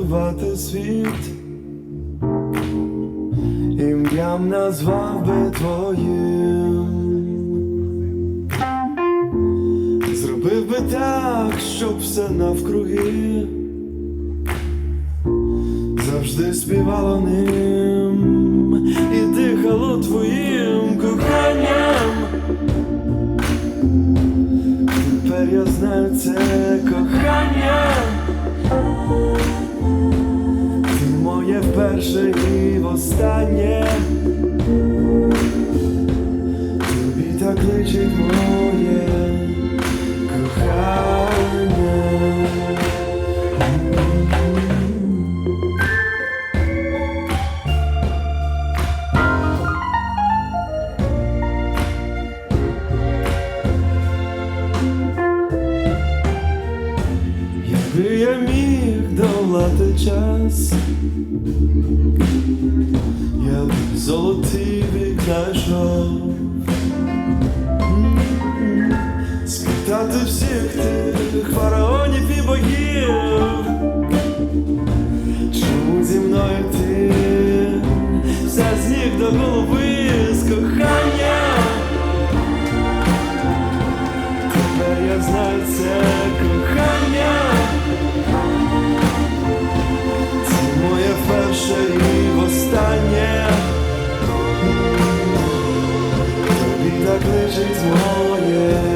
врятувати світ, ім'ям назвав би твоїм, зробив би так, щоб все навкруги, завжди співало ним і дихало твоїм коханням. Тепер я знаю це кохання. Вперше і востаннє. Тобі так личить моє долати час, я золотий вік знайшов. Спитати всіх тих фараонів і богів, Моє